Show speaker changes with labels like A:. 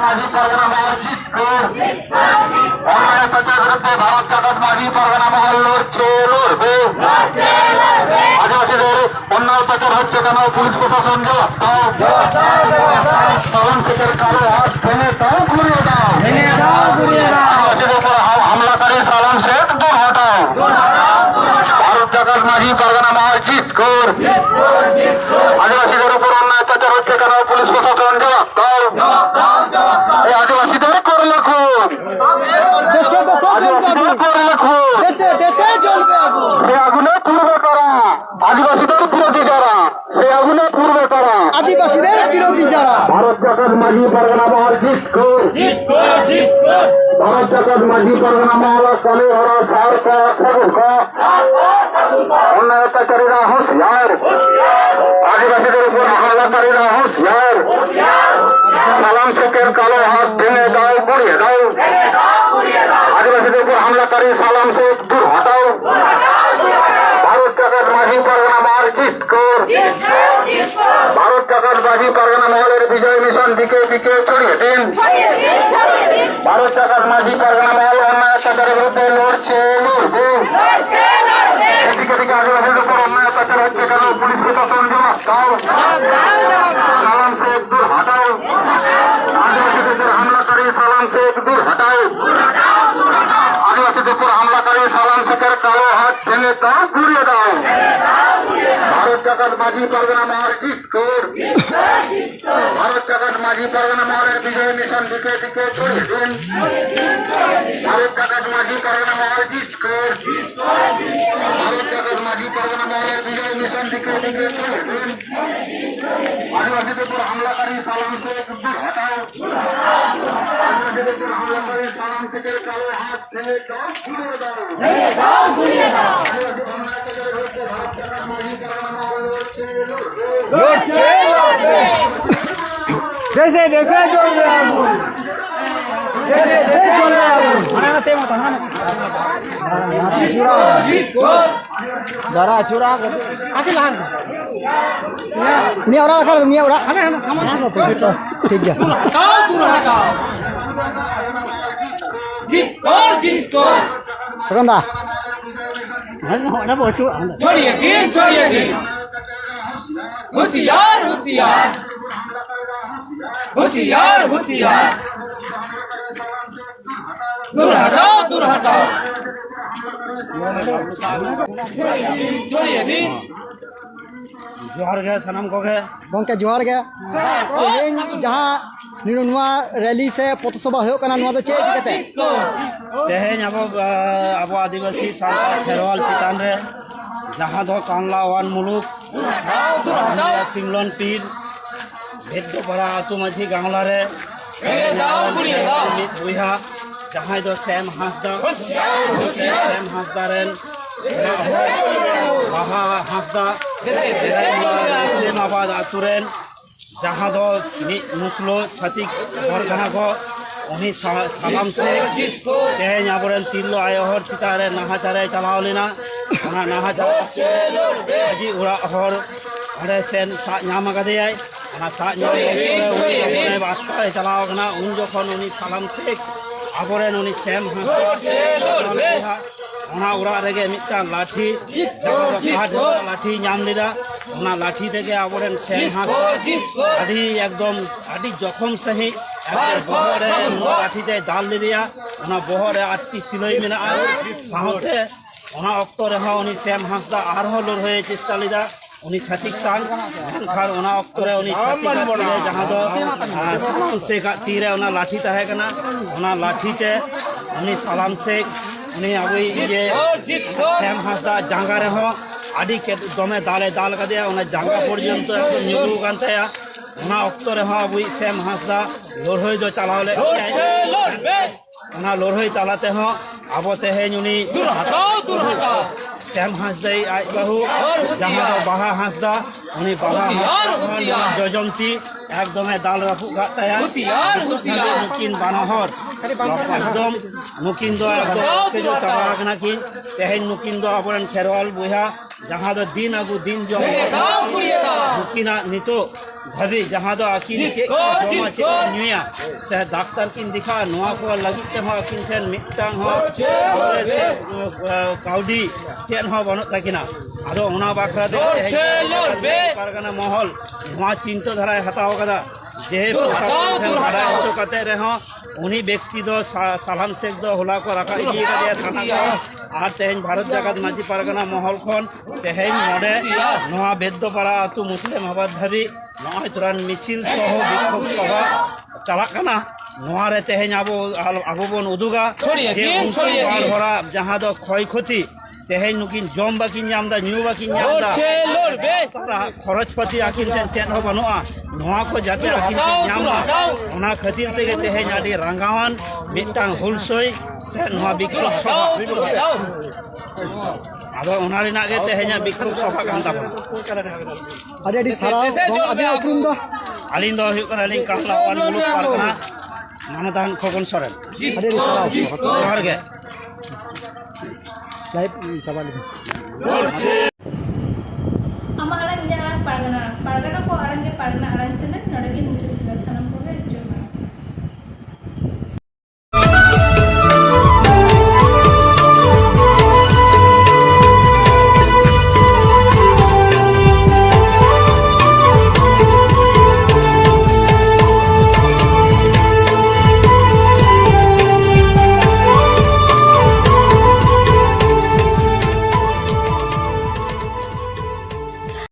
A: মাঝি পরগনা মহল অন্যায় অত্যাচার বিরুদ্ধে ভারত মাঝি পরগনা মহল লড়ছে লড়বে আদিবাসীদের অন্যায় হামলাকারী সালাম শেখ মাঝি পরগনা মহল জিতকর। আদিবাসীদের উপর অন্যায় অত্যাচার হচ্ছে কেন? পুলিশ প্রশাসন জবাব দাও। এই আদিবাসীদের করলে খুন
B: দেশে দেশে জ্বলবে
A: আদিবাসীদের
B: আগুন
A: করলে খুন
B: দেশে দেশে জ্বলবে আগুন
A: সে আগুনে পূর্বে তারা। আদিবাসীদের বিরোধী যারা সে আগুনে পূর্বে তারা।
B: আদিবাসীদের বিরোধী যারা।
A: ভারত জাকাত মাঝি পরগনা মহল জিতকর। ভারত জাকাত মাঝি পরগনা মহল কালী হরা সার কা সাগু কা আদিবাসীদের উপর হামলাকারীরা হুঁশিয়ার। সালাম শেখের কালো হাত ভেঙে দাও গুড়িয়ে দাও। আদিবাসীদের উপর হামলাকারী সালাম শেখ দূর হটাও। ভারত জাকাত মাঝি পরগনা মহল জিতকর ভারত জাকাত মাঝি পারগানা মহলের বিজয় মিশন দিকে দিকে ছড়িয়ে দিন। ভারত জাকাত মাঝি পরগনা মহল অন্যায় অত্যাচারের বিরুদ্ধে লড়ছে, লড়বে। এদিকে দিকে আদিবাসীদের উপর অন্যায় অত্যাচার হচ্ছে কেন পুলিশ প্রশাসন জবাব দাও সালাম শেখ দূর হটাও। আদিবাসীদের উপর হামলাকারী সালাম শেখ দূর হটাও। আদিবাসীদের উপর হামলাকারী সালাম শেখের কালো হাত ভেঙে দাও ঘুরিয়ে দাও। ভারত জাকাত বাজি পারবে না জিতকর ভারত জাকাত মাঝি পরগনা মহলের বিজয় মিশন দিকে দিকে ছড়িয়ে দিন ভারত জাকাত মাঝি পরগনা মহল জিতকর ভারত জাকাত মাঝি পরগনা মহলের বিজয় মিশন দিকে দিকে ছড়িয়ে দিন আদিবাসীদের উপর হামলাকারী সালাম শেখ দূর হটাও আদিবাসীদের উপর হামলাকারী সালাম শেখের কালো হাত ভেঙে দাও ঘুরিয়ে দাও আদিবাসী অন্যায় থেকে বিরুদ্ধে ভারত জাকাত মাঝি পরগনা মহল লড়ছে লড়বে
B: দেশে দেশে জ্বলবে আগুন দেশে দেশে জ্বলবে আগুন হানাতে মত দাঁড়া চুরা আগে লান নিয়ে ওরা কর নিয়ে ওরা হানা সামান ঠিক যা কাও দূর
C: কাও জিত কর জিত কর প্রগন্দা ছড়িয়ে দিন ছড়িয়ে দিন। হুঁশিয়ার হুঁশিয়ার। হুঁশিয়ার হুঁশিয়ার
D: দূর হটাও দূর হটাও
B: ছড়িয়ে দিন जोहर गया सनम को गए बंग के जोहर गया तेहन जहां निनुआ रैली से पथसभा
D: हो कना नुआ दे चे कहते तेहन अब अब आदिवासी सांता खेरवाल चितान रे जहां दो कानला वन मुलुक सिमलन पीर ᱵᱷᱮᱫ ᱫᱚ ᱯᱟᱲᱟ ᱟᱛᱳ ᱢᱟᱹᱡᱷᱤ ᱜᱟᱶᱞᱟ ᱨᱮ ᱢᱤᱫ ᱵᱚᱭᱦᱟ ᱡᱟᱦᱟᱸᱭ ᱫᱚ ᱥᱮᱢ ᱦᱟᱸᱥᱫᱟ ᱥᱮᱢ ᱦᱟᱸᱥᱫᱟ ᱨᱮᱱ ᱵᱟᱦᱟ ᱦᱟᱸᱥᱫᱟ ᱢᱩᱥᱞᱤᱢ ᱟᱵᱟᱫ ᱟᱛᱳ ᱨᱮᱱ ᱡᱟᱦᱟᱸ ᱫᱚ ᱢᱤᱫ ᱢᱩᱥᱞᱟᱹ ᱪᱷᱟᱹᱛᱤᱠ ᱦᱚᱲ ᱠᱟᱱᱟ ᱠᱚ ᱩᱱᱤ ᱥᱟᱞᱟᱢ ᱥᱮ ᱛᱮᱦᱮᱧ ᱟᱵᱚᱨᱮᱱ ᱛᱤᱨᱞᱟᱹ ᱟᱭᱳ ᱦᱚᱲ ᱪᱮᱛᱟᱱ ᱨᱮ ᱱᱟᱦᱟᱪᱟᱨᱮ ᱪᱟᱞᱟᱣ ᱞᱮᱱᱟ ᱚᱱᱟ ᱱᱟᱦᱟᱪᱟᱨ ᱢᱟᱹᱡᱷᱤ ᱚᱲᱟᱜ ᱦᱚᱲ ᱚᱸᱰᱮ ᱥᱮᱱ ᱥᱟᱵ ᱧᱟᱢ ᱟᱠᱟᱫᱮᱭᱟᱭ ᱚᱱᱟ ᱥᱟᱵ ᱧᱟᱢ ᱚᱠᱛᱚ ᱨᱮ ᱟᱛᱠᱟᱨᱮ ᱪᱟᱞᱟᱣ ᱟᱠᱟᱱᱟ ᱩᱱ ᱡᱚᱠᱷᱚᱱ ᱩᱱᱤ ᱥᱟᱞᱟᱢ ᱥᱮᱠ ᱟᱵᱚᱨᱮᱱ ᱩᱱᱤ ᱥᱮᱢ ᱦᱟᱸᱥᱫᱟ ᱚᱱᱟ ᱚᱲᱟᱜ ᱨᱮᱜᱮ ᱢᱤᱫᱴᱟᱝ ᱞᱟᱴᱷᱤ ᱡᱟᱦᱟᱸ ᱫᱚ ᱠᱟᱴ ᱨᱮᱱᱟᱜ ᱞᱟᱴᱷᱤ ᱧᱟᱢ ᱞᱮᱫᱟ ᱚᱱᱟ ᱞᱟᱴᱷᱤ ᱛᱮᱜᱮ ᱟᱵᱚᱨᱮᱱ ᱥᱮᱢ ᱦᱟᱸᱥᱫᱟ ᱟᱹᱰᱤ ᱮᱠᱫᱚᱢ ᱟᱹᱰᱤ ᱡᱚᱠᱷᱚᱢ ᱥᱟᱺᱦᱤᱡ ᱮᱠᱫᱚᱢ ᱵᱚᱦᱚᱜ ᱨᱮ ᱱᱚᱣᱟ ᱞᱟᱴᱷᱤ ᱛᱮ ᱫᱟᱞ ᱞᱮᱫᱮᱭᱟ ᱚᱱᱟ ᱵᱚᱦᱚᱜ ᱨᱮ ᱟᱴᱴᱤ ᱥᱤᱞᱟᱹᱭ ᱢᱮᱱᱟᱜᱼᱟ ᱥᱟᱶᱛᱮ ᱚᱱᱟ ᱚᱠᱛᱚ ᱨᱮᱦᱚᱸ ᱩᱱᱤ ᱥᱮᱢ ᱦᱟᱸᱥᱫᱟ ᱟᱨᱦᱚᱸ ᱞᱟᱹᱲᱦᱟᱹᱭ ᱪᱮᱥᱴᱟ ᱞᱮᱫᱟ ᱩᱱᱤ ᱪᱷᱟᱹᱛᱤᱠ ᱥᱟᱝ ᱢᱮᱱᱠᱷᱟᱱ ᱚᱱᱟ ᱚᱠᱛᱚ ᱨᱮ ᱩᱱᱤ ᱪᱷᱟᱹᱛᱤᱠ ᱛᱤᱨᱮ ᱡᱟᱦᱟᱸ ᱫᱚ ᱥᱟᱞᱟᱢ ᱥᱮᱠᱷᱟᱜ ᱛᱤᱨᱮ ᱚᱱᱟ ᱞᱟᱴᱷᱤ ᱛᱟᱦᱮᱸ ᱠᱟᱱᱟ ᱚᱱᱟ ᱞᱟᱴᱷᱤ ᱛᱮ ᱩᱱᱤ ᱥᱟᱞᱟᱢ ᱥᱮᱠᱷ ᱩᱱᱤ ᱟᱵᱚᱭᱤᱡ ᱤᱭᱟᱹ ᱥᱮᱢ ᱦᱟᱸᱥᱫᱟ ᱡᱟᱸᱜᱟ ᱨᱮᱦᱚᱸ ᱟᱹᱰᱤ ᱫᱚᱢᱮ ᱫᱟᱞᱮ ᱫᱟᱞ ᱠᱟᱫᱮᱭᱟ ᱚᱱᱟ ᱡᱟᱸᱜᱟ ᱯᱚᱨᱡᱚᱱᱛᱚ ᱮᱠᱫᱚম ᱧᱩᱨᱩ ᱟᱠᱟᱱ ᱛᱟᱭᱟ ᱚᱱᱟ ᱚᱠᱛᱚ ᱨᱮᱦᱚᱸ ᱟᱵᱚᱭᱤᱡ ᱥᱮᱢ ᱦᱟᱸᱥᱫᱟ ᱞᱟᱹᱲᱦᱟᱹᱭ ᱫᱚ ᱪᱟᱞᱟᱣ ᱞᱮᱫ ᱚᱱᱟ ᱞᱟᱹᱲᱦᱟᱹᱭ ᱛᱟᱞᱟ ᱛᱮᱦᱚᱸ ᱟᱵᱚ ᱛᱮᱦᱮᱧ ᱩᱱᱤ শ্যাম হাঁসদা এই আইবাহু জাহাদা বাহা হাঁসদা উনি বাহা জয়ন্তী একদমে দাল
C: রাফু গাতায়া
D: মুকিন বানাহর। একদম মুকিন দো একদম
C: চাবা নাকি? তেহেন মুকিন
D: দো আবরণ খেরওয়াল বুহা যাহাদো দিন
C: আগু
D: দিন
C: জমা।
D: বুকিনা নিত
C: ভাবি
D: যাহাদো
C: আকি
D: নিচে জমা চে নিয়া। সে ডাক্তার কিন দিখা নোয়া কো লাগি তে হা কিন ঠেন মিটাং হ বলে সে কাউডি চেন হ বনত তাকিনা আদো ওনা
C: বাখরা দে
D: পারগানা মহল। নোয়া চিন্তা ধারায় হাতা হকাদা যে
C: পোশাক
D: ঠেন
C: হারা
D: হচো কাতে রে হ উনি ব্যক্তি দ সালাম শেখ দ হোলাকো আর তেহেন ভারত জাগাত মাঝি পারগানা মহল খন তেহেন নড়ে নোয়া বেদ্যপাড়া আতু মুসলিম আবাদ ধাবি নয় তোরান মিছিল সহ বিক্ষোভ সভা চালাকানা নোয়ারে তেহেন আবো আবো বন
C: উদুগা
D: যে যাহা দ ক্ষয়ক্ষতি তেহাই নুকিন জম বাকি নামদা নিউ
C: বাকি নামদা
D: তারা খরচ পাতি আকিন চেন চেন হবা নোয়া নোয়া কো জাতি আকিন চেন নামদা ওনা খাতির তেগে তেহাই নাডি রাঙ্গাওয়ান মিটাং হুলসই
C: সে
D: নোয়া
C: বিকল্প সভা
D: ᱟᱫᱚ ᱚᱱᱟ ᱨᱮᱱᱟᱜ ᱜᱮ ᱛᱮᱦᱮᱧ ᱵᱤᱠᱨᱚᱢ ᱥᱚᱵᱷᱟ ᱠᱟᱱ ᱛᱟᱵᱚᱱᱟ
B: ᱟᱹᱰᱤ ᱟᱹᱰᱤ ᱥᱟᱨᱦᱟᱣ ᱟᱹᱵᱤᱱᱟᱜ ᱩᱯᱨᱩᱢ ᱫᱚ
D: ᱟᱹᱞᱤᱧ ᱫᱚ ᱦᱩᱭᱩᱜ ᱠᱟᱱᱟ ᱞᱤᱧ ᱠᱟᱢᱞᱟ ᱚᱣᱟᱱ ᱵᱞᱚᱠ ᱯᱟᱨᱜᱟᱱᱟ ᱢᱟᱱᱚᱫᱟᱱ ᱠᱷᱚᱜᱚᱱ ᱥᱚᱨᱮᱱ
B: ᱟᱹᱰᱤ ᱟᱹᱰᱤ ᱥᱟᱨᱦᱟᱣ
D: ᱡᱚᱦᱟᱨ ᱜᱮ
E: ಅಮ್ಮ ಅಳಂಗೆ ಅಳಂಗ್ ಪಳಗನ ಪಳಗನಕ್ಕೂ ಅಳಂಗೆ ಪಳಗನ ಅಳಂಚನೆ ನಡಗಿ